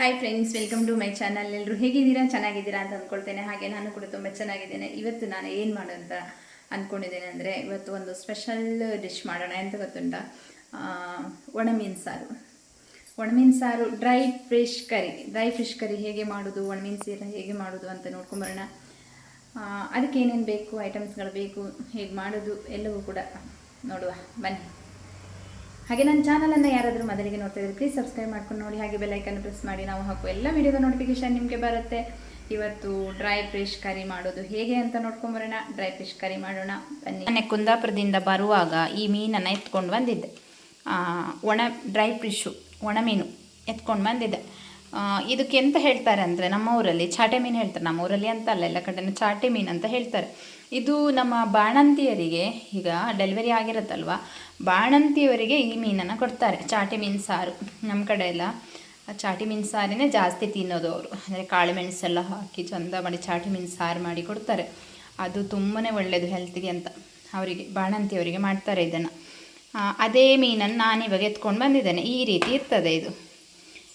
Hi friends welcome to my channel ಎಲ್ಲರೂ ಹೇಗಿದ್ದೀರಾ? ಚೆನ್ನಾಗಿದ್ದೀರಾ ಅಂತ ಅಂದ್ಕೊಳ್ತೇನೆ ಹಾಗೆ ನಾನು ಕೂಡ ತುಂಬ ಚೆನ್ನಾಗಿದ್ದೇನೆ. ಇವತ್ತು ನಾನು ಏನು ಮಾಡೋಂತ ಅಂತ ಅಂದ್ಕೊಂಡಿದ್ದೇನೆ ಅಂದರೆ, ಇವತ್ತು ಒಂದು ಸ್ಪೆಷಲ್ ಡಿಶ್ ಮಾಡೋಣ. ಎಂತ ಗೊತ್ತುಂಟ? ಒಣಮೀನು ಸಾರು. ಒಣಮೀನು ಸಾರು dry fresh curry dry fresh curry ಹೇಗೆ ಮಾಡೋದು? ಒಣಮೀನು ಸೀರ ಹೇಗೆ ಮಾಡೋದು ಅಂತ ನೋಡ್ಕೊಂಬರೋಣ ಅದಕ್ಕೆ ಏನೇನು ಬೇಕು? ಐಟಮ್ಸ್ಗಳು ಬೇಕು? ಹೇಗೆ ಮಾಡೋದು? ಎಲ್ಲವೂ ಕೂಡ ನೋಡುವ. ಬನ್ನಿ. ಹಾಗೆ ನನ್ನ ಚಾನಲನ್ನು ಯಾರಾದರೂ ಮೊದಲಿಗೆ ನೋಡ್ತಾ ಇದ್ರೆ ಪ್ಲೀಸ್ ಸಬ್ಸ್ಕ್ರೈಬ್ ಮಾಡ್ಕೊಂಡು ನೋಡಿ. ಹಾಗೆ ಬೆಲ್ಲೈಕನ್ ಪ್ರೆಸ್ ಮಾಡಿ. ನಾವು ಹಾಕುವ ಎಲ್ಲ ವಿಡಿಯೋದ ನೋಟಿಫಿಕೇಶನ್ ನಿಮಗೆ ಬರುತ್ತೆ. ಇವತ್ತು ಡ್ರೈ ಫಿಶ್ ಕರಿ ಮಾಡೋದು ಹೇಗೆ ಅಂತ ನೋಡ್ಕೊಂಬರೋಣ. ಡ್ರೈ ಫಿಶ್ ಕರಿ ಮಾಡೋಣ. ಬನ್ನಿ. ಮನೆ ಕುಂದಾಪುರದಿಂದ ಬರುವಾಗ ಈ ಮೀನನ್ನು ಎತ್ಕೊಂಡು ಬಂದಿದ್ದೆ. ಒಣ ಡ್ರೈ ಫಿಶ್ಶು ಒಣ ಮೀನು ಎತ್ಕೊಂಡು ಬಂದಿದ್ದೆ. ಇದಕ್ಕೆ ಎಂತ ಹೇಳ್ತಾರೆ ಅಂದರೆ ನಮ್ಮ ಊರಲ್ಲಿ ಚಾಟೆ ಮೀನು ಹೇಳ್ತಾರೆ. ನಮ್ಮ ಊರಲ್ಲಿ ಅಂತ ಅಲ್ಲ, ಎಲ್ಲ ಕಡೆ ಚಾಟೆ ಮೀನು ಅಂತ ಹೇಳ್ತಾರೆ. ಇದು ನಮ್ಮ ಬಾಣಂತಿಯರಿಗೆ, ಈಗ ಡೆಲಿವರಿ ಆಗಿರುತ್ತಲ್ವ, ಬಾಣಂತಿಯವರಿಗೆ ಈ ಮೀನನ್ನು ಕೊಡ್ತಾರೆ. ಚಾಟೆ ಮೀನು ಸಾರು. ನಮ್ಮ ಕಡೆ ಎಲ್ಲ ಚಾಟಿ ಮೀನು ಸಾರಿನೇ ಜಾಸ್ತಿ ತಿನ್ನೋದು ಅವರು. ಅಂದರೆ ಕಾಳು ಮೆಣಸೆಲ್ಲ ಹಾಕಿ ಚಂದ ಮಾಡಿ ಚಾಟಿ ಮೀನು ಸಾರು ಮಾಡಿ ಕೊಡ್ತಾರೆ. ಅದು ತುಂಬಾ ಒಳ್ಳೆಯದು ಹೆಲ್ತಿಗೆ ಅಂತ ಅವರಿಗೆ, ಬಾಣಂತಿಯವರಿಗೆ ಮಾಡ್ತಾರೆ ಇದನ್ನು. ಅದೇ ಮೀನನ್ನು ನಾನು ಇವಾಗ ಎತ್ಕೊಂಡು ಬಂದಿದ್ದೇನೆ. ಈ ರೀತಿ ಇರ್ತದೆ ಇದು.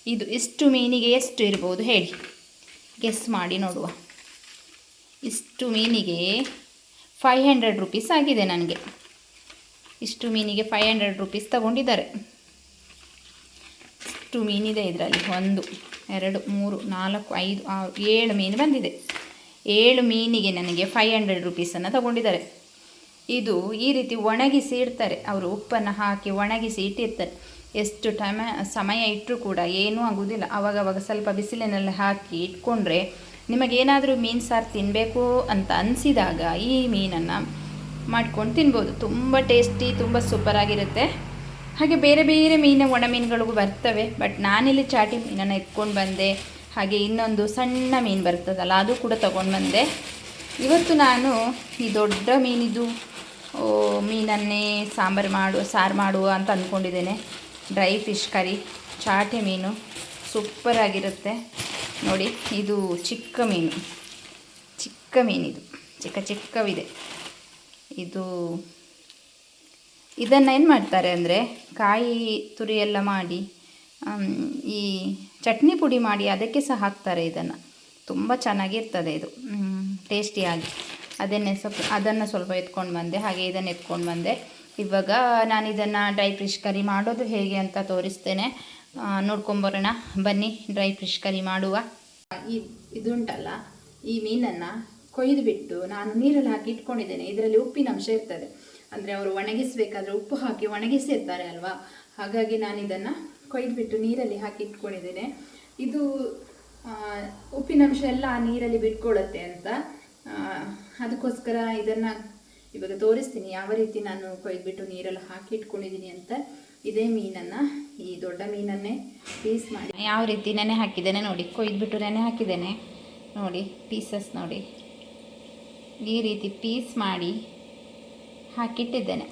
ಇದು ಇಷ್ಟು ಮೀನಿಗೆ ಎಷ್ಟು ಇರ್ಬೋದು ಹೇಳಿ. ಗೆಸ್ ಮಾಡಿ ನೋಡುವ. ಇಷ್ಟು ಮೀನಿಗೆ ಫೈ ಹಂಡ್ರೆಡ್ ರುಪೀಸ್ ಆಗಿದೆ ನನಗೆ. ಇಷ್ಟು ಮೀನಿಗೆ ಫೈ ಹಂಡ್ರೆಡ್ ರುಪೀಸ್ ತಗೊಂಡಿದ್ದಾರೆ. ಇಷ್ಟು ಮೀನಿದೆ ಇದರಲ್ಲಿ. ಒಂದು, ಎರಡು, ಮೂರು, ನಾಲ್ಕು, ಐದು, ಆರು, ಏಳು ಮೀನು ಬಂದಿದೆ. ಏಳು ಮೀನಿಗೆ ನನಗೆ ಫೈ ಹಂಡ್ರೆಡ್ ರುಪೀಸನ್ನು ತಗೊಂಡಿದ್ದಾರೆ. ಇದು ಈ ರೀತಿ ಒಣಗಿಸಿ ಇಡ್ತಾರೆ. ಅವರು ಉಪ್ಪನ್ನು ಹಾಕಿ ಒಣಗಿಸಿ ಇಟ್ಟಿರ್ತಾರೆ. ಎಷ್ಟು ಟೈಮ, ಸಮಯ ಇಟ್ಟರೂ ಕೂಡ ಏನೂ ಆಗೋದಿಲ್ಲ. ಅವಾಗವಾಗ ಸ್ವಲ್ಪ ಬಿಸಿಲಿನಲ್ಲಿ ಹಾಕಿ ಇಟ್ಕೊಂಡ್ರೆ ನಿಮಗೇನಾದರೂ ಮೀನು ಸಾರು ತಿನ್ನಬೇಕು ಅಂತ ಅನಿಸಿದಾಗ ಈ ಮೀನನ್ನು ಮಾಡ್ಕೊಂಡು ತಿನ್ಬೋದು. ತುಂಬ ಟೇಸ್ಟಿ, ತುಂಬ ಸೂಪರಾಗಿರುತ್ತೆ ಹಾಗೆ ಬೇರೆ ಬೇರೆ ಮೀನು, ಒಣ ಮೀನುಗಳಿಗೂ ಬರ್ತವೆ. ಬಟ್ ನಾನಿಲ್ಲಿ ಚಾಟಿ ಮೀನನ್ನು ಎತ್ಕೊಂಡು ಬಂದೆ. ಹಾಗೆ ಇನ್ನೊಂದು ಸಣ್ಣ ಮೀನು ಬರ್ತದಲ್ಲ, ಅದು ಕೂಡ ತಗೊಂಡು ಬಂದೆ. ಇವತ್ತು ನಾನು ಈ ದೊಡ್ಡ ಮೀನಿದು ಮೀನನ್ನೇ ಸಾಂಬಾರು ಮಾಡು, ಸಾರು ಮಾಡುವ ಅಂತ ಅಂದ್ಕೊಂಡಿದ್ದೇನೆ ಡ್ರೈ ಫಿಶ್ ಕರಿ, ಚಾಟೆ ಮೀನು ಸೂಪರಾಗಿರುತ್ತೆ ನೋಡಿ, ಇದು ಚಿಕ್ಕ ಮೀನು. ಚಿಕ್ಕ ಮೀನಿದು ಚಿಕ್ಕ ಚಿಕ್ಕವಿದೆ. ಇದು ಇದನ್ನು ಏನು ಮಾಡ್ತಾರೆ ಅಂದರೆ, ಕಾಯಿ ತುರಿ ಎಲ್ಲ ಮಾಡಿ ಈ ಚಟ್ನಿ ಪುಡಿ ಮಾಡಿ ಅದಕ್ಕೆ ಸಹ ಹಾಕ್ತಾರೆ ಇದನ್ನು. ತುಂಬ ಚೆನ್ನಾಗಿರ್ತದೆ ಇದು. ಟೇಸ್ಟಿಯಾಗಿ. ಅದನ್ನೇ ಸ್ವಲ್ಪ, ಅದನ್ನು ಸ್ವಲ್ಪ ಎತ್ಕೊಂಡು ಬಂದೆ. ಹಾಗೆ ಇದನ್ನು ಎತ್ಕೊಂಡು ಬಂದೆ. ಇವಾಗ ನಾನು ಇದನ್ನು ಡ್ರೈ ಫಿಶ್ ಕರಿ ಮಾಡೋದು ಹೇಗೆ ಅಂತ ತೋರಿಸ್ತೇನೆ. ನೋಡ್ಕೊಂಬರೋಣ. ಬನ್ನಿ, ಡ್ರೈ ಫಿಶ್ ಕರಿ ಮಾಡುವ. ಈ ಇದುಂಟಲ್ಲ, ಈ ಮೀನನ್ನು ಕೊಯ್ದು ಬಿಟ್ಟು ನಾನು ನೀರಲ್ಲಿ ಹಾಕಿ ಇಟ್ಕೊಂಡಿದ್ದೇನೆ. ಇದರಲ್ಲಿ ಉಪ್ಪಿನ ಅಂಶ ಇರ್ತದೆ. ಅಂದರೆ ಅವರು ಒಣಗಿಸಬೇಕಾದ್ರೆ ಉಪ್ಪು ಹಾಕಿ ಒಣಗಿಸಿರ್ತಾರೆ ಅಲ್ವಾ? ಹಾಗಾಗಿ ನಾನು ಇದನ್ನು ಕೊಯ್ದು ಬಿಟ್ಟು ನೀರಲ್ಲಿ ಹಾಕಿ ಇಟ್ಕೊಂಡಿದ್ದೇನೆ. ಇದು ಉಪ್ಪಿನಂಶ ಎಲ್ಲ ನೀರಲ್ಲಿ ಬಿಟ್ಕೊಳ್ಳುತ್ತೆ ಅಂತ ಅದಕ್ಕೋಸ್ಕರ ಇದನ್ನು ಇವಾಗ ತೋರಿಸ್ತೀನಿ. ಯಾವ ರೀತಿ ನಾನು ಕೊಯ್ದುಬಿಟ್ಟು ನೀರಲ್ಲಿ ಹಾಕಿ ಇಟ್ಕೊಂಡಿದ್ದೀನಿ ಅಂತ. ಇದೇ ಮೀನನ್ನು, ಈ ದೊಡ್ಡ ಮೀನನ್ನೇ ಪೀಸ್ ಮಾಡಿ. ಯಾವ ರೀತಿ ನೆನೆ ಹಾಕಿದ್ದೇನೆ ನೋಡಿ. ಕೊಯ್ದುಬಿಟ್ಟು ನೆನೆ ಹಾಕಿದ್ದೇನೆ ನೋಡಿ, ಪೀಸಸ್ ನೋಡಿ. ಈ ರೀತಿ ಪೀಸ್ ಮಾಡಿ ಹಾಕಿಟ್ಟಿದ್ದೇನೆ.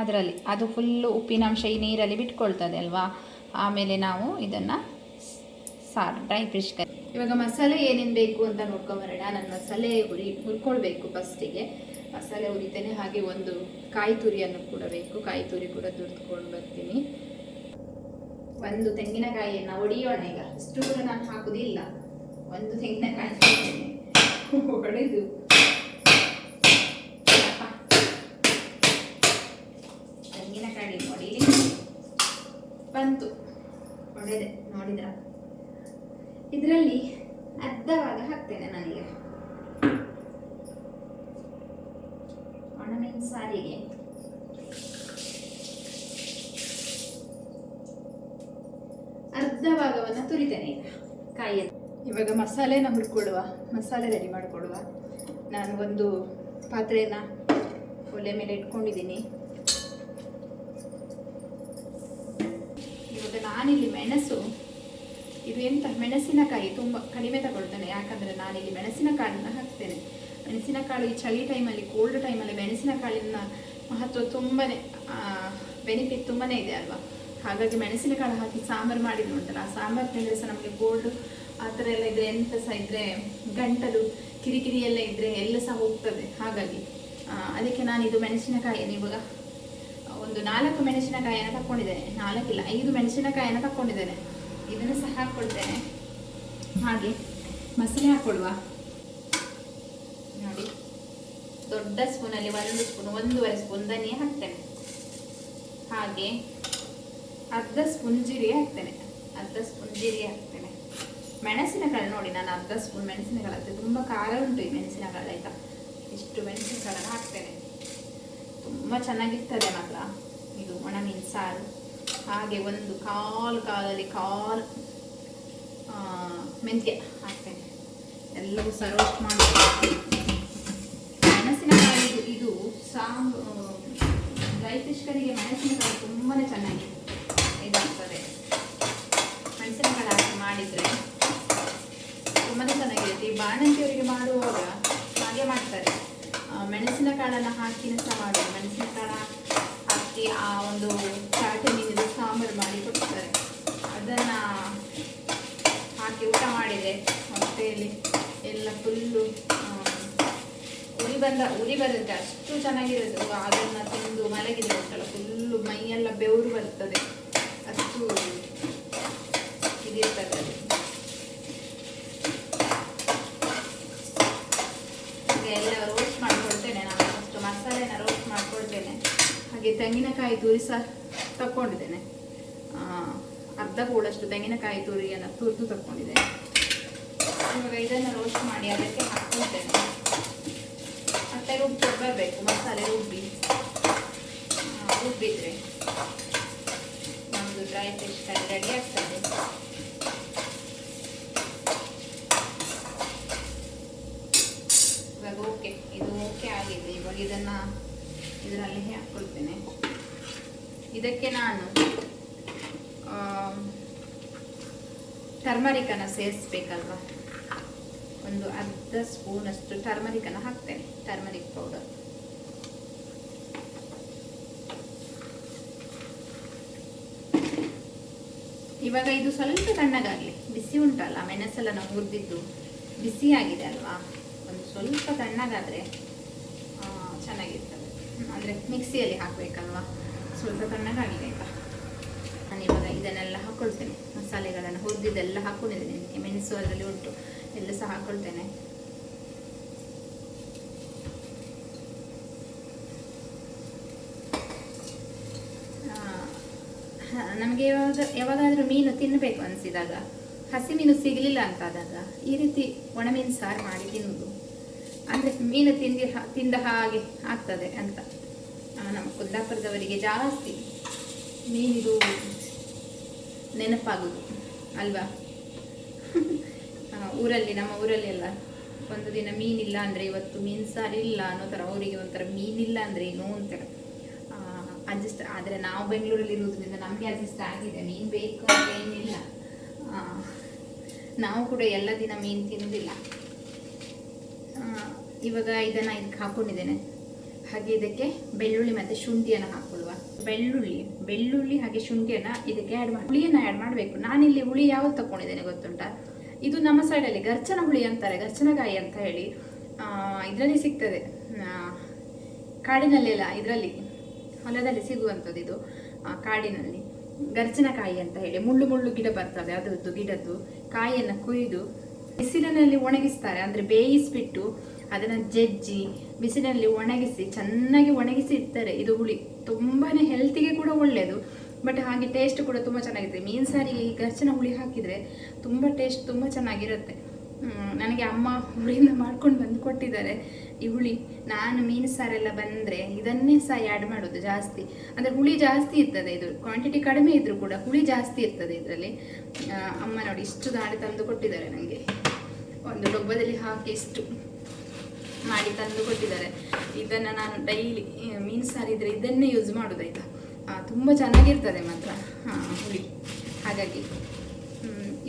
ಅದರಲ್ಲಿ, ಅದು ಫುಲ್ಲು ಉಪ್ಪಿನಾಂಶ ಈ ನೀರಲ್ಲಿ ಬಿಟ್ಕೊಳ್ತದೆ ಅಲ್ವಾ? ಆಮೇಲೆ ನಾವು ಇದನ್ನು ಸಾರು, ಡ್ರೈ ಫಿಶ್ ಕರಿ ಇವಾಗ ಮಸಾಲೆ ಏನೇನು ಬೇಕು ಅಂತ ನೋಡ್ಕೊಂಬರೋಣ. ನಾನು ಮಸಾಲೆ ಹುರಿ ಹುರ್ಕೊಳ್ಬೇಕು ಫಸ್ಟಿಗೆ ಮಸಾಲೆ ಹುರಿತೇನೆ ಹಾಗೆ ಒಂದು ಕಾಯಿ ತುರಿಯನ್ನು ಕೂಡ ಬೇಕು. ಕಾಯಿ ತುರಿ ಕೂಡ ತುರಿದುಕೊಂಡು ಬರ್ತೀನಿ. ಒಂದು ತೆಂಗಿನಕಾಯಿಯನ್ನು ಒಡಿಯೋಣ ಈಗ. ಇಷ್ಟು ಕೂಡ ನಾನು ಹಾಕೋದಿಲ್ಲ. ಒಂದು ತೆಂಗಿನಕಾಯಿ. ಒಡೆದು. ತೆಂಗಿನಕಾಯಿ ಹೊಡೀಲಿ ಬಂತು. ಒಡೆದೆ. ನೋಡಿದ್ರ? ಇದರಲ್ಲಿ ಅರ್ಧ ಅರ್ಧವಾಗ ಹಾಕ್ತೇನೆ ನನಗೆ. ಒಣಮೆಣಸು ಸಾರಿಗೆ. ಅರ್ಧ ಭಾಗವನ್ನು ತುರಿತೇನೆ ಈಗ ಕಾಯಿಯನ್ನು ಇವಾಗ ಮಸಾಲೆನ ಹುರ್ಕೊಳ್ಳುವ, ಮಸಾಲೆ ರೆಡಿ ಮಾಡಿಕೊಡುವ ನಾನು ಒಂದು ಪಾತ್ರೆನ ಒಲೆ ಮೇಲೆ ಇಟ್ಕೊಂಡಿದ್ದೀನಿ. ಇವಾಗ ನಾನಿಲ್ಲಿ ಮೆಣಸು ಇದು ಎಂತ? ಮೆಣಸಿನಕಾಯಿ ತುಂಬ ಕಡಿಮೆ ತಗೊಳ್ತೇನೆ. ಯಾಕಂದರೆ ನಾನಿಲ್ಲಿ ಮೆಣಸಿನಕಾಳನ್ನ ಹಾಕ್ತೇನೆ. ಮೆಣಸಿನಕಾಳು ಈ ಚಳಿ ಟೈಮಲ್ಲಿ ಕೋಲ್ಡ್ ಟೈಮಲ್ಲಿ ಮೆಣಸಿನಕಾಳಿನ ಮಹತ್ವ ತುಂಬಾ ಬೆನಿಫಿಟ್ ತುಂಬಾ ಇದೆ ಅಲ್ವಾ? ಹಾಗಾಗಿ ಮೆಣಸಿನಕಾಳು ಹಾಕಿ ಸಾಂಬಾರು ಮಾಡಿದ್ರು ಉಂಟಲ್ಲ, ಆ ಸಾಂಬಾರು ತಿಂದರೆ ಸಹ ನಮಗೆ ಕೋಲ್ಡ್ ಆ ಥರ ಎಲ್ಲ ಇದ್ರೆ ಎಂತ ಸಹ ಇದ್ದರೆ ಗಂಟಲು ಕಿರಿಕಿರಿ ಎಲ್ಲ ಇದ್ದರೆ ಎಲ್ಲ ಸಹ ಹೋಗ್ತದೆ. ಹಾಗಾಗಿ ಅದಕ್ಕೆ ನಾನು ಇದು ಮೆಣಸಿನಕಾಯಿಯನ್ನು ಇವಾಗ, ಒಂದು ನಾಲ್ಕು ಮೆಣಸಿನಕಾಯಿಯನ್ನು ತಕ್ಕೊಂಡಿದ್ದೇನೆ. ನಾಲ್ಕಿಲ್ಲ, ಐದು ಮೆಣಸಿನಕಾಯಿಯನ್ನು ತಕ್ಕೊಂಡಿದ್ದೇನೆ. ಇದನ್ನು ಸಹ ಹಾಕ್ಕೊಳ್ತೇನೆ ಹಾಗೆ ಮಸಾಲೆ ಹಾಕ್ಕೊಡುವ ನೋಡಿ, ದೊಡ್ಡ ಸ್ಪೂನಲ್ಲಿ ಒಂದು ಸ್ಪೂನ್, ಒಂದೂವರೆ ಸ್ಪೂನ್ ಧನಿಯಾ ಹಾಕ್ತೇನೆ. ಹಾಗೆ ಅರ್ಧ ಸ್ಪೂನ್ ಜೀರಿಗೆ ಹಾಕ್ತೇನೆ. ಅರ್ಧ ಸ್ಪೂನ್ ಜೀರಿಗೆ ಹಾಕ್ತೇನೆ. ಮೆಣಸಿನಕಾಳು ನೋಡಿ, ನಾನು ಅರ್ಧ ಸ್ಪೂನ್ ಮೆಣಸಿನಕಾಳು ಹಾಕ್ತೇನೆ. ತುಂಬ ಖಾರ ಉಂಟು ಈ ಮೆಣಸಿನಕಾಳು, ಆಯಿತಾ? ಇಷ್ಟು ಮೆಣಸಿನಕಾಳನ್ನು ಹಾಕ್ತೇನೆ. ತುಂಬ ಚೆನ್ನಾಗಿರ್ತದೆ ಮಾತ್ರ ಇದು ಒಣಮೀನು ಸಾರು. ಹಾಗೆ ಒಂದು ಕಾಲು ಕಾಲಲ್ಲಿ ಕಾಲು ಮೆಂತ್ಯ ಹಾಕ್ತೇನೆ. ಎಲ್ಲವೂ ಸಹ ಮಾಡ್ತೀನಿ. ಮಾಡಿ ಮೆಣಸಿನಕಾಯಿ ಇದು ಸಾಂಬ್ ಡ್ರೈ ಮೆಣಸಿನಕಾಯಿ ತುಂಬಾ ಚೆನ್ನಾಗಿ ಇದಾಗ್ತದೆ. ಮೆಣಸಿನಕಾಯಿ ಹಾಕಿ ಮಾಡಿದರೆ ತುಂಬಾ ಚೆನ್ನಾಗಿರುತ್ತೆ. ಈ ಬಾಣಂತಿಯವರಿಗೆ ಮಾಡುವಾಗ ಹಾಗೆ ಮಾಡ್ತಾರೆ. ಆ, ಮೆಣಸಿನಕಾಳನ್ನು ಹಾಕಿನ ಸಹ ಮೆಣಸಿನ ಮೆಣಸಿನಕಾಳ ಹಾಕಿ ಆ ಒಂದು ಚಾಟೆ ಮೀನಿದು ಸಾಂಬಾರು ಮಾಡಿ ಕೊಡ್ತಾರೆ ಅದನ್ನು ಹಾಕಿ ಊಟ ಮಾಡಿದರೆ ಹೊಟ್ಟೆಯಲ್ಲಿ ಎಲ್ಲ ಫುಲ್ಲು ಉರಿ ಬಂದ, ಉರಿ ಬರುತ್ತೆ. ಅಷ್ಟು ಚೆನ್ನಾಗಿರುತ್ತೆ. ಅದನ್ನು ತಿಂದು ಮಲಗಿದ್ರೆ ಉಂಟಲ್ಲ ಫುಲ್ಲು ಮೈಯೆಲ್ಲ ಬೆವರು ಬರ್ತದೆ. ಅಷ್ಟು ಇದಿರ್ತದೆ ಎಲ್ಲ ರೋಸ್ಟ್ ಮಾಡ್ಕೊಳ್ತೇನೆ ನಾನು. ಅಷ್ಟು ಮಸಾಲೆನ ರೋಸ್ಟ್ ಮಾಡ್ಕೊಳ್ತೇನೆ. ಹಾಗೆ ತೆಂಗಿನಕಾಯಿ ತುರಿ ಸಹ ತಕ್ಕೊಂಡಿದ್ದೇನೆ. ಅರ್ಧ ಕೂಡಷ್ಟು ತೆಂಗಿನಕಾಯಿ ತುರಿಯನ್ನು ತುರಿದು ತಕ್ಕೊಂಡಿದ್ದೇನೆ. ಇವಾಗ ಇದನ್ನು ರೋಸ್ಟ್ ಮಾಡಿ ಅದಕ್ಕೆ ಹಾಕ್ಕೊಳ್ತೇನೆ. ಮತ್ತೆ ರುಬ್ಬಿ ಬರಬೇಕು ಮಸಾಲೆ ರುಬ್ಬಿ. ರುಬ್ಬಿದ್ರೆ ನಮ್ಮದು ಡ್ರೈ ಫಿಶ್ ಕರಿ ರೆಡಿ ಆಗ್ತದೆ. ಇವಾಗ ಓಕೆ ಇದು ಓಕೆ ಆಗಿದೆ. ಇವಾಗ ಇದನ್ನು ಇದರಲ್ಲಿ ಹಾಕ್ಕೊಳ್ತೇನೆ ಇದಕ್ಕೆ ನಾನು ಟರ್ಮರಿಕನ್ನು ಸೇರಿಸ್ಬೇಕಲ್ವ? ಒಂದು ಅರ್ಧ ಸ್ಪೂನಷ್ಟು ಟರ್ಮರಿಕನ್ನು ಹಾಕ್ತೇನೆ. ಟರ್ಮರಿಕ್ ಪೌಡರ್ ಇವಾಗ ಇದು ಸ್ವಲ್ಪ ತಣ್ಣಗಾಗಲಿ. ಬಿಸಿ ಉಂಟಲ್ಲ, ಮೆಣಸೆಲ್ಲ ನಾವು ಹುರಿದಿದ್ದು ಬಿಸಿ ಆಗಿದೆ ಅಲ್ವಾ? ಒಂದು ಸ್ವಲ್ಪ ತಣ್ಣಗಾದರೆ ಚೆನ್ನಾಗಿರ್ತದೆ. ಅಂದರೆ ಮಿಕ್ಸಿಯಲ್ಲಿ ಹಾಕಬೇಕಲ್ವಾ? ಸ್ವಲ್ಪ ತಣ್ಣಗಾಗಿದೆ ಈಗ ನಾನು ಇವಾಗ ಇದನ್ನೆಲ್ಲ ಹಾಕ್ಕೊಳ್ತೇನೆ ಮಸಾಲೆಗಳನ್ನು ಹುರಿದಿದ್ದೆಲ್ಲ ಹಾಕೊಂಡಿದ್ದೀನಿ. ಮೆಣಸು ಅದರಲ್ಲಿ ಉಂಟು. ಎಲ್ಲ ಸಹ ಹಾಕ್ಕೊಳ್ತೇನೆ ನಮಗೆ ಯಾವಾಗ, ಯಾವಾಗಾದರೂ ಮೀನು ತಿನ್ನಬೇಕು ಅನಿಸಿದಾಗ, ಹಸಿ ಮೀನು ಸಿಗಲಿಲ್ಲ ಅಂತ ಆದಾಗ ಈ ರೀತಿ ಒಣ ಒಣಮೀನು ಸಾರು ಮಾಡಿ ತಿನ್ನುವುದು ಅಂದರೆ ಮೀನು ತಿಂದಿ ತಿಂದ ಹಾಗೆ ಆಗ್ತದೆ ಅಂತ. ನಮ್ಮ ಕುಂದಾಪುರದವರಿಗೆ ಜಾಸ್ತಿ ಮೀನಿದು ನೆನಪಾಗುದು, ಅಲ್ವಾ? ಊರಲ್ಲಿ, ನಮ್ಮ ಊರಲ್ಲಿ ಊರಲ್ಲೆಲ್ಲ ಒಂದು ದಿನ ಮೀನಿಲ್ಲ ಅಂದರೆ ಇವತ್ತು ಮೀನು ಸಾರು ಇಲ್ಲ ಅನ್ನೋ ಥರ, ಅವರಿಗೆ ಒಂಥರ ಮೀನಿಲ್ಲ ಅಂದರೆ ಏನೋ ಒಂಥರ. ಅಡ್ಜಸ್ಟ್ ಆದರೆ ನಾವು ಬೆಂಗಳೂರಲ್ಲಿ ಇರೋದ್ರಿಂದ ನಮಗೆ ಅಡ್ಜಸ್ಟ್ ಆಗಿದೆ. ಮೀನು ಬೇಕು ಅಂತ ಏನಿಲ್ಲ. ನಾವು ಕೂಡ ಎಲ್ಲ ದಿನ ಮೀನು ತಿನ್ನೋದಿಲ್ಲ ಇವಾಗ ಇದನ್ನು ಇದಕ್ಕೆ ಹಾಕ್ಕೊಂಡಿದ್ದೇನೆ ಹಾಗೆ ಇದಕ್ಕೆ ಬೆಳ್ಳುಳ್ಳಿ ಮತ್ತು ಶುಂಠಿಯನ್ನು ಹಾಕ್ಕೊಳ್ಳುವ ಬೆಳ್ಳುಳ್ಳಿ ಬೆಳ್ಳುಳ್ಳಿ ಹಾಗೆ ಶುಂಠಿಯನ್ನು ಇದಕ್ಕೆ ಆ್ಯಡ್ ಮಾಡಿ ಹುಳಿಯನ್ನು ಆ್ಯಡ್ ಮಾಡಬೇಕು. ನಾನಿಲ್ಲಿ ಹುಳಿ ಯಾವ್ದು ತಗೊಂಡಿದ್ದೇನೆ ಗೊತ್ತುಂಟಾ? ಇದು ನಮ್ಮ ಸೈಡಲ್ಲಿ ಗರ್ಚನ ಹುಳಿ ಅಂತಾರೆ ಗರ್ಚನಕಾಯಿ ಅಂತ ಹೇಳಿ. ಇದರಲ್ಲಿ ಸಿಗ್ತದೆ. ಕಾಡಿನಲ್ಲೆಲ್ಲ ಇದರಲ್ಲಿ, ಹೊಲದಲ್ಲಿ ಸಿಗುವಂಥದ್ದು ಇದು. ಕಾಡಿನಲ್ಲಿ. ಗರ್ಚನಕಾಯಿ ಅಂತ ಹೇಳಿ, ಮುಳ್ಳು ಮುಳ್ಳು ಗಿಡ ಬರ್ತದೆ, ಅದರದ್ದು ಗಿಡದ್ದು. ಕಾಯಿಯನ್ನು ಕುಯ್ದು ಬಿಸಿಲಿನಲ್ಲಿ ಒಣಗಿಸ್ತಾರೆ, ಅಂದರೆ ಬೇಯಿಸಿಬಿಟ್ಟು ಅದನ್ನು ಜಜ್ಜಿ ಬಿಸಿಲಿನಲ್ಲಿ ಒಣಗಿಸಿ, ಚೆನ್ನಾಗಿ ಒಣಗಿಸಿ ಇಡ್ತಾರೆ. ಇದು ಹುಳಿ ತುಂಬಾ ಹೆಲ್ತಿಗೆ ಕೂಡ ಒಳ್ಳೆಯದು ಬಟ್ ಹಾಗೆ ಟೇಸ್ಟ್ ಕೂಡ ತುಂಬ ಚೆನ್ನಾಗಿರುತ್ತೆ. ಮೀನು ಸಾರಿಗೆ ಈ ಗರ್ಚನ ಹುಳಿ ಹಾಕಿದರೆ ತುಂಬ ಟೇಸ್ಟ್ ತುಂಬ ಚೆನ್ನಾಗಿರುತ್ತೆ. ನನಗೆ ಅಮ್ಮ ಹುಳಿಯಿಂದ ಮಾಡ್ಕೊಂಡು ಬಂದು ಕೊಟ್ಟಿದ್ದಾರೆ ಈ ಹುಳಿ. ನಾನು ಮೀನು ಸಾರೆಲ್ಲ ಬಂದರೆ ಇದನ್ನೇ ಸಹ ಆ್ಯಡ್ ಮಾಡೋದು ಜಾಸ್ತಿ. ಅಂದರೆ ಹುಳಿ ಜಾಸ್ತಿ ಇರ್ತದೆ ಇದು. ಕ್ವಾಂಟಿಟಿ ಕಡಿಮೆ ಇದ್ದರೂ ಕೂಡ ಹುಳಿ ಜಾಸ್ತಿ ಇರ್ತದೆ ಇದರಲ್ಲಿ. ಅಮ್ಮ ನೋಡಿ ಇಷ್ಟು ದಾಡಿ ತಂದು ಕೊಟ್ಟಿದ್ದಾರೆ ನನಗೆ ಒಂದು ಡೊಬ್ಬದಲ್ಲಿ ಹಾಕಿ ಇಷ್ಟು ಮಾಡಿ ತಂದು ಕೊಟ್ಟಿದ್ದಾರೆ. ಇದನ್ನು ನಾನು ಡೈಲಿ ಮೀನು ಸಾರಿದ್ರೆ ಇದನ್ನೇ ಯೂಸ್ ಮಾಡೋದು ಆಯಿತಾ? ತುಂಬ ಚೆನ್ನಾಗಿರ್ತದೆ ಮಾತ್ರ. ಹಾಂ, ಹುಳಿ. ಹಾಗಾಗಿ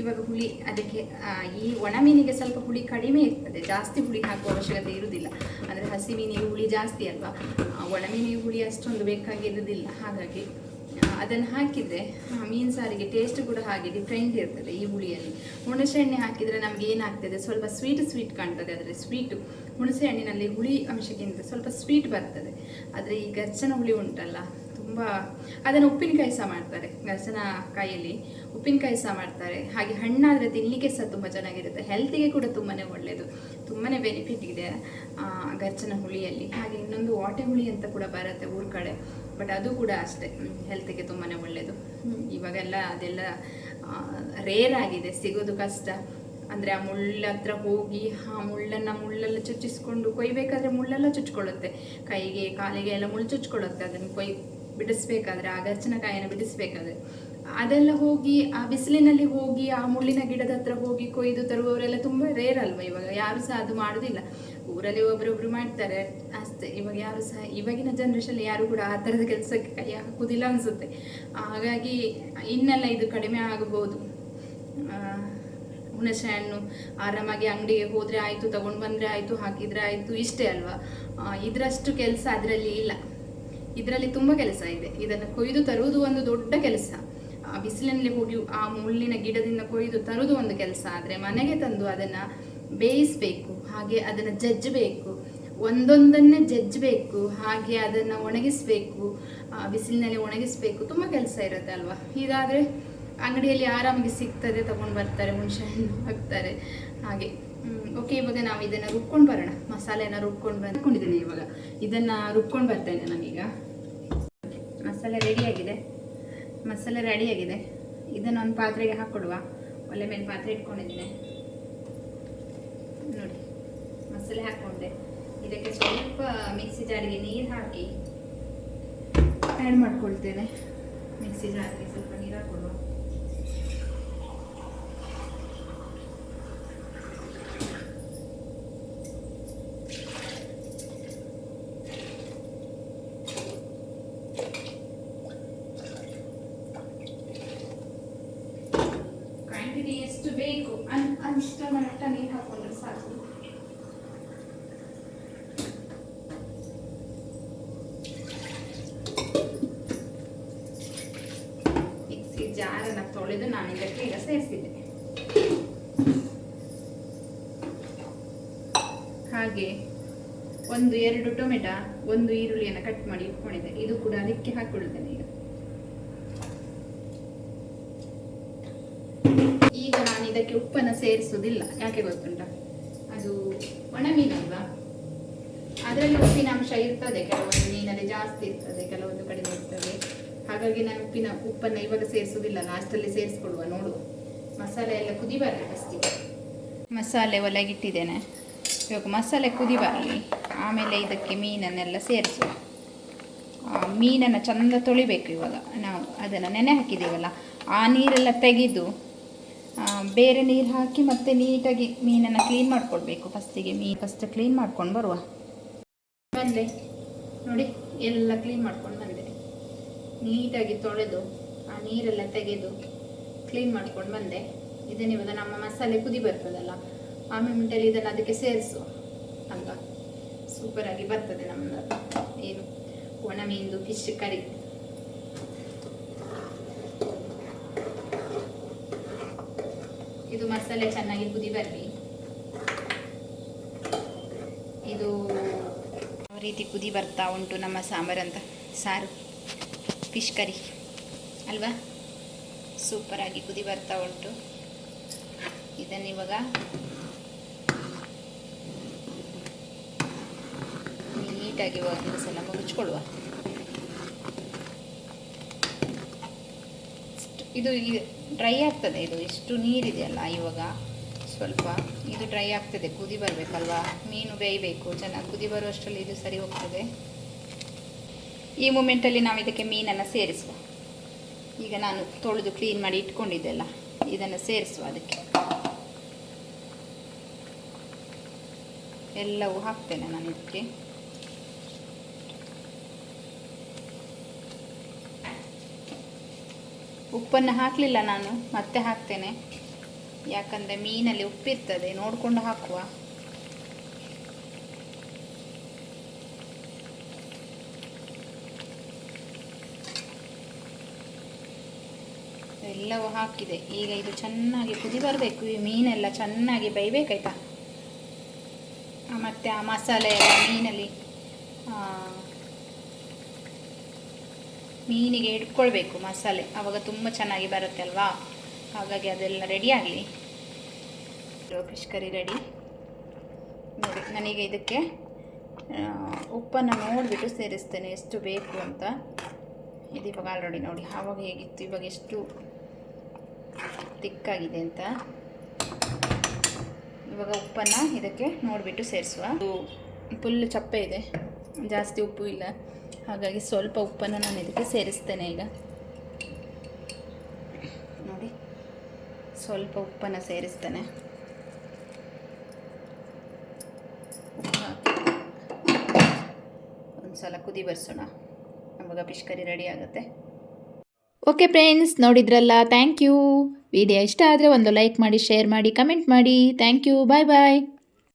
ಇವಾಗ ಹುಳಿ, ಅದಕ್ಕೆ ಈ ಒಣ ಮೀನಿಗೆ ಸ್ವಲ್ಪ ಹುಳಿ ಕಡಿಮೆ ಇರ್ತದೆ. ಜಾಸ್ತಿ ಹುಳಿ ಹಾಕುವ ಅವಶ್ಯಕತೆ ಇರುವುದಿಲ್ಲ ಅಂದರೆ ಹಸಿ ಮೀನಿಗೆ ಹುಳಿ ಜಾಸ್ತಿ ಅಲ್ವಾ? ಒಣ ಮೀನಿಗೆ ಹುಳಿ ಅಷ್ಟೊಂದು ಬೇಕಾಗಿರುವುದಿಲ್ಲ ಹಾಗಾಗಿ ಅದನ್ನು ಹಾಕಿದರೆ ಮೀನು ಸಾರಿಗೆ ಟೇಸ್ಟ್ ಕೂಡ ಹಾಗೆ ಡಿಫ್ರೆಂಟ್ ಇರ್ತದೆ ಈ ಹುಳಿಯಲ್ಲಿ. ಹುಣಸೆಹಣ್ಣೆ ಹಾಕಿದರೆ ನಮಗೆ ಏನಾಗ್ತದೆ? ಸ್ವಲ್ಪ ಸ್ವೀಟ್ ಸ್ವೀಟ್ ಕಾಣ್ತದೆ. ಆದರೆ ಸ್ವೀಟು ಹುಣಸೆ ಹಣ್ಣಿನಲ್ಲಿ ಹುಳಿ ಅಂಶಕ್ಕಿಂತ ಸ್ವಲ್ಪ ಸ್ವೀಟ್ ಬರ್ತದೆ. ಆದರೆ ಈ ಗರ್ಚನ ಹುಳಿ ಉಂಟಲ್ಲ ತುಂಬ ಅದನ್ನು ಉಪ್ಪಿನಕಾಯಿ ಸಹ ಮಾಡ್ತಾರೆ ಗರ್ಸನ ಕಾಯಲ್ಲಿ ಉಪ್ಪಿನಕಾಯಿ ಸಹ ಮಾಡ್ತಾರೆ. ಹಾಗೆ ಹಣ್ಣಾದರೆ ತಿನ್ನಲಿಕ್ಕೆ ಸಹ ತುಂಬ ಚೆನ್ನಾಗಿರುತ್ತೆ. ಹೆಲ್ತಿಗೆ ಕೂಡ ತುಂಬಾ ಒಳ್ಳೆಯದು ತುಂಬಾ ಬೆನಿಫಿಟ್ ಇದೆ ಗರ್ಚನ ಹುಳಿಯಲ್ಲಿ. ಹಾಗೆ ಇನ್ನೊಂದು ವಾಟೆ ಹುಳಿ ಅಂತ ಕೂಡ ಬರುತ್ತೆ ಊರ ಕಡೆ. ಬಟ್ ಅದು ಕೂಡ ಅಷ್ಟೇ ಹೆಲ್ತಿಗೆ ತುಂಬಾ ಒಳ್ಳೆಯದು ಇವಾಗೆಲ್ಲ ಅದೆಲ್ಲ ರೇರ್ ಆಗಿದೆ, ಸಿಗೋದು ಕಷ್ಟ. ಅಂದರೆ ಆ ಮುಳ್ಳ ಹತ್ರ ಹೋಗಿ, ಆ ಮುಳ್ಳನ್ನು ಮುಳ್ಳೆಲ್ಲ ಚುಚ್ಚಿಸ್ಕೊಂಡು ಕೊಯ್ಬೇಕಾದ್ರೆ ಮುಳ್ಳೆಲ್ಲ ಚುಚ್ಕೊಳ್ಳುತ್ತೆ. ಕೈಗೆ, ಕಾಲಿಗೆ ಎಲ್ಲ ಮುಳ್ಳು ಚುಚ್ಕೊಳ್ಳುತ್ತೆ. ಅದನ್ನು ಕೊಯ್ ಬಿಡಿಸ್ಬೇಕಾದ್ರೆ, ಆ ಗರ್ಚನಕಾಯಿಯನ್ನು ಬಿಡಿಸ್ಬೇಕಾದ್ರೆ. ಅದೆಲ್ಲ ಹೋಗಿ, ಆ ಬಿಸಿಲಿನಲ್ಲಿ ಹೋಗಿ, ಆ ಮುಳ್ಳಿನ ಗಿಡದ ಹತ್ರ ಹೋಗಿ ಕೊಯ್ದು ತರುವವರೆಲ್ಲ ತುಂಬ ರೇರ್ ಅಲ್ವಾ ಇವಾಗ? ಯಾರು ಸಹ ಅದು ಮಾಡೋದಿಲ್ಲ. ಊರಲ್ಲಿ ಒಬ್ಬರೊಬ್ರು ಮಾಡ್ತಾರೆ. ಅಷ್ಟೇ, ಇವಾಗ ಯಾರು ಸಹ, ಇವಾಗಿನ ಜನ್ರೇಷನ್ ಯಾರು ಕೂಡ ಆ ಥರದ ಕೆಲಸಕ್ಕೆ ಕೈ ಹಾಕುದಿಲ್ಲ ಅನ್ಸುತ್ತೆ. ಹಾಗಾಗಿ ಇನ್ನೆಲ್ಲ ಇದು ಕಡಿಮೆ ಆಗಬಹುದು. ಹುಣಸೆ ಹಣ್ಣು, ಆರಾಮಾಗಿ ಅಂಗಡಿಗೆ ಹೋದ್ರೆ ಆಯ್ತು, ತಗೊಂಡು ಬಂದ್ರೆ ಆಯ್ತು, ಹಾಕಿದ್ರೆ ಆಯ್ತು, ಇಷ್ಟೇ ಅಲ್ವಾ? ಇದರಷ್ಟು ಕೆಲಸ ಅದರಲ್ಲಿ ಇಲ್ಲ. ಇದರಲ್ಲಿ ತುಂಬಾ ಕೆಲಸ ಇದೆ. ಇದನ್ನು ಕೊಯ್ದು ತರುವುದು ಒಂದು ದೊಡ್ಡ ಕೆಲಸ. ಆ ಬಿಸಿಲಿನಲ್ಲಿ ಹೋಗಿ ಆ ಮುಳ್ಳಿನ ಗಿಡದಿಂದ ಕೊಯ್ದು ತರುವುದು ಒಂದು ಕೆಲಸ. ಆದರೆ ಮನೆಗೆ ತಂದು ಅದನ್ನು ಬೇಯಿಸಬೇಕು, ಹಾಗೆ ಅದನ್ನು ಜಜ್ಜಬೇಕು, ಒಂದೊಂದನ್ನೇ ಜಜ್ಜಬೇಕು, ಹಾಗೆ ಅದನ್ನು ಒಣಗಿಸಬೇಕು ಬಿಸಿಲಿನಲ್ಲಿ ಒಣಗಿಸಬೇಕು. ತುಂಬ ಕೆಲಸ ಇರುತ್ತೆ ಅಲ್ವಾ? ಇದಾದರೆ ಅಂಗಡಿಯಲ್ಲಿ ಆರಾಮಾಗಿ ಸಿಗ್ತದೆ, ತಗೊಂಡು ಬರ್ತಾರೆ, ಹುಣಸೆ ಹಣ್ಣು ಹಾಕ್ತಾರೆ. ಹಾಗೆ. ಓಕೆ, ಇವಾಗ ನಾವು ಇದನ್ನು ರುಬ್ಕೊಂಡು ಬರೋಣ. ಮಸಾಲೆನ ರುಬ್ಕೊಂಡು ಬಂದ್ಕೊಂಡಿದ್ದೀನಿ ಇವಾಗ. ಇದನ್ನು ರುಬ್ಕೊಂಡು ಬರ್ತೇನೆ ನಾನೀಗ. ಮಸಾಲೆ ರೆಡಿಯಾಗಿದೆ ಮಸಾಲೆ ರೆಡಿಯಾಗಿದೆ ಇದನ್ನು ಒಂದು ಪಾತ್ರೆಗೆ ಹಾಕ್ಕೊಡುವ ಒಲೆ ಮೇಲೆ ಪಾತ್ರೆ ಇಟ್ಕೊಂಡಿದ್ದೀನಿ ನೋಡಿ, ಮಸಾಲೆ ಹಾಕ್ಕೊಂಡೆ ಇದಕ್ಕೆ ಸ್ವಲ್ಪ ಮಿಕ್ಸಿ ಜಾರಿಗೆ ನೀರು ಹಾಕಿ ಆ್ಯಡ್ ಮಾಡ್ಕೊಳ್ತೇನೆ. ಮಿಕ್ಸಿ ಜಾರಿಗೆ ಸ್ವಲ್ಪ ನೀರು ಹಾಕ್ಕೊಡುವ ಕ್ವಾಂಟಿಟಿ ಎಷ್ಟು ಬೇಕು ಅನ್ ಮಟ್ಟ ನೀರು ಹಾಕೊಂಡ್ರೆ ಸಾಕು. ಮಿಕ್ಸಿ ಜಾರನ್ನ ತೊಳೆದು ನಾನು ಇದಕ್ಕೆ ಈಗ ಸೇರಿಸಿದ್ದೆ ಹಾಗೆ ಒಂದು ಎರಡು ಟೊಮೆಟೊ, ಒಂದು ಈರುಳ್ಳಿಯನ್ನು ಕಟ್ ಮಾಡಿ ಇಟ್ಕೊಂಡಿದ್ದೆ. ಇದು ಕೂಡ ಅದಕ್ಕೆ ಹಾಕೊಳ್ಳುತ್ತೇನೆ ಈಗ ಈಗ ನಾನು ಇದಕ್ಕೆ ಉಪ್ಪನ್ನು ಸೇರಿಸುವುದಿಲ್ಲ. ಯಾಕೆ ಗೊತ್ತುಂಟ? ಅದು ಒಣ ಮೀನಲ್ವಾ? ಅದರಲ್ಲಿ ಉಪ್ಪಿನ ಅಂಶ ಇರ್ತದೆ, ಕೆಲವೊಂದು ಮೀನಲ್ಲಿ ಜಾಸ್ತಿ ಇರ್ತದೆ, ಕೆಲವೊಂದು ಕಡಿಮೆ ಇರ್ತದೆ. ಹಾಗಾಗಿ ನಾನು ಉಪ್ಪಿನ, ಉಪ್ಪನ್ನು ಇವಾಗ ಸೇರಿಸುವುದಿಲ್ಲ, ಲಾಸ್ಟಲ್ಲಿ ಸೇರಿಸ್ಕೊಳ್ಳುವ ನೋಡು ಮಸಾಲೆ ಎಲ್ಲ ಕುದಿ ಬರಲಿ ಫಸ್ಟಿಗೆ ಮಸಾಲೆ ಒಲಗಿಟ್ಟಿದ್ದೇನೆ ಇವಾಗ ಮಸಾಲೆ ಕುದಿ ಆಮೇಲೆ ಇದಕ್ಕೆ ಮೀನನ್ನೆಲ್ಲ ಸೇರಿಸುವ. ಮೀನನ್ನು ಚಂದ ತೊಳಿಬೇಕು ಇವಾಗ ನಾವು. ಅದನ್ನು ನೆನೆ ಹಾಕಿದ್ದೀವಲ್ಲ, ಆ ನೀರೆಲ್ಲ ತೆಗೆದು ಬೇರೆ ನೀರು ಹಾಕಿ ಮತ್ತೆ ನೀಟಾಗಿ ಮೀನನ್ನು ಕ್ಲೀನ್ ಮಾಡ್ಕೊಳ್ಬೇಕು. ಫಸ್ಟಿಗೆ ಮೀನು ಫಸ್ಟ್ ಕ್ಲೀನ್ ಮಾಡ್ಕೊಂಡು ಬರುವ. ಬಂದೆ. ನೋಡಿ, ಎಲ್ಲ ಕ್ಲೀನ್ ಮಾಡ್ಕೊಂಡು ಬಂದೆ. ನೀಟಾಗಿ ತೊಳೆದು, ಆ ನೀರೆಲ್ಲ ತೆಗೆದು ಕ್ಲೀನ್ ಮಾಡ್ಕೊಂಡು ಬಂದೆ. ಇದನ್ನ ಇವಾಗ ನಮ್ಮ ಮಸಾಲೆ ಕುದಿ ಬರ್ತದಲ್ಲ, ಆ ಮಿಂಟಲ್ಲಿ ಇದನ್ನು ಅದಕ್ಕೆ ಸೇರಿಸು ಅಲ್ವಾ ಸೂಪರಾಗಿ ಬರ್ತದೆ ನಮ್ಮದು ಏನು? ಒಣ ಮೀನು ಫಿಶ್ ಕರಿ ಇದು ಮಸಾಲೆ ಚೆನ್ನಾಗಿ ಕುದಿ ಬರಲಿ. ಇದು ಯಾವ ರೀತಿ ಕುದಿ ಬರ್ತಾ ಉಂಟು ನಮ್ಮ ಸಾಂಬಾರು ಅಂತ? ಸಾರು ಫಿಶ್ ಕರಿ ಅಲ್ವಾ? ಸೂಪರಾಗಿ ಕುದಿ ಬರ್ತಾ ಉಂಟು. ಇದನ್ನು ಇವಾಗ ನೀಟಾಗಿ ಒಂದು ಸಲ ಮುಗಿಸ್ಕೊಳ್ಳುವ ಇದು ಡ್ರೈ ಆಗ್ತದೆ, ಇದು ಎಷ್ಟು ನೀರಿದೆಯಲ್ಲ ಇವಾಗ? ಸ್ವಲ್ಪ ಇದು ಡ್ರೈ ಆಗ್ತದೆ, ಕುದಿ ಬರಬೇಕಲ್ವಾ? ಮೀನು ಬೇಯಬೇಕು, ಚೆನ್ನಾಗಿ ಕುದಿ ಬರುವಷ್ಟರಲ್ಲಿ ಇದು ಸರಿ ಹೋಗ್ತದೆ. ಈ ಮೂಮೆಂಟಲ್ಲಿ ನಾವು ಇದಕ್ಕೆ ಮೀನನ್ನು ಸೇರಿಸುವ. ಈಗ ನಾನು ತೊಳೆದು ಕ್ಲೀನ್ ಮಾಡಿ ಇಟ್ಕೊಂಡಿದ್ದೆಲ್ಲ, ಇದನ್ನು ಸೇರಿಸುವ ಅದಕ್ಕೆ. ಎಲ್ಲವೂ ಹಾಕ್ತೇನೆ ನಾನು ಇದಕ್ಕೆ. ಉಪ್ಪನ್ನು ಹಾಕಲಿಲ್ಲ ನಾನು, ಮತ್ತೆ ಹಾಕ್ತೇನೆ. ಯಾಕಂದರೆ ಮೀನಲ್ಲಿ ಉಪ್ಪಿರ್ತದೆ, ನೋಡಿಕೊಂಡು ಹಾಕುವ. ಎಲ್ಲವೂ ಹಾಕಿದೆ. ಈಗ ಇದು ಚೆನ್ನಾಗಿ ಕುದಿ ಬರಬೇಕು, ಈ ಮೀನೆಲ್ಲ ಚೆನ್ನಾಗಿ ಬೇಯಬೇಕಾಯ್ತಾ? ಮತ್ತು ಆ ಮಸಾಲೆ ಎಲ್ಲ ಮೀನಲ್ಲಿ ಮೀನಿಗೆ ಇಟ್ಕೊಳ್ಬೇಕು ಮಸಾಲೆ. ಆವಾಗ ತುಂಬ ಚೆನ್ನಾಗಿ ಬರುತ್ತೆ ಅಲ್ವಾ? ಹಾಗಾಗಿ ಅದೆಲ್ಲ ರೆಡಿ ಆಗಲಿ. ಫಿಶ್ ಕರಿ ರೆಡಿ ನೋಡಿ, ನನಗೆ ಇದಕ್ಕೆ ಉಪ್ಪನ್ನು ನೋಡಿಬಿಟ್ಟು ಸೇರಿಸ್ತೇನೆ. ಎಷ್ಟು ಬೇಕು ಅಂತ. ಇದು ಇವಾಗ ಆಲ್ರೆಡಿ ನೋಡಿ, ಆವಾಗ ಹೇಗಿತ್ತು, ಇವಾಗ ಎಷ್ಟು ತಿಕ್ಕಾಗಿದೆ ಅಂತ. ಇವಾಗ ಉಪ್ಪನ್ನು ಇದಕ್ಕೆ ನೋಡಿಬಿಟ್ಟು ಸೇರಿಸುವ. ಫುಲ್ ಚಪ್ಪೆ ಇದೆ. ಜಾಸ್ತಿ ಉಪ್ಪು ಇಲ್ಲ. ಹಾಗಾಗಿ ಸ್ವಲ್ಪ ಉಪ್ಪನ್ನು ನಾನು ಇದಕ್ಕೆ ಸೇರಿಸ್ತೇನೆ ಈಗ. ನೋಡಿ, ಸ್ವಲ್ಪ ಉಪ್ಪನ್ನು ಸೇರಿಸ್ತೇನೆ. ಒಂದು ಸಲ ಕುದಿ ಬರ್ಸೋಣ. ನಮಗೆ ಪಿಷ್ಕರಿ ರೆಡಿ ಆಗುತ್ತೆ. ಓಕೆ ಫ್ರೆಂಡ್ಸ್ ನೋಡಿದ್ರಲ್ಲ? ಥ್ಯಾಂಕ್ ಯು ವಿಡಿಯೋ ಇಷ್ಟ ಆದರೆ ಒಂದು ಲೈಕ್ ಮಾಡಿ ಶೇರ್ ಮಾಡಿ ಕಮೆಂಟ್ ಮಾಡಿ. Thank you bye bye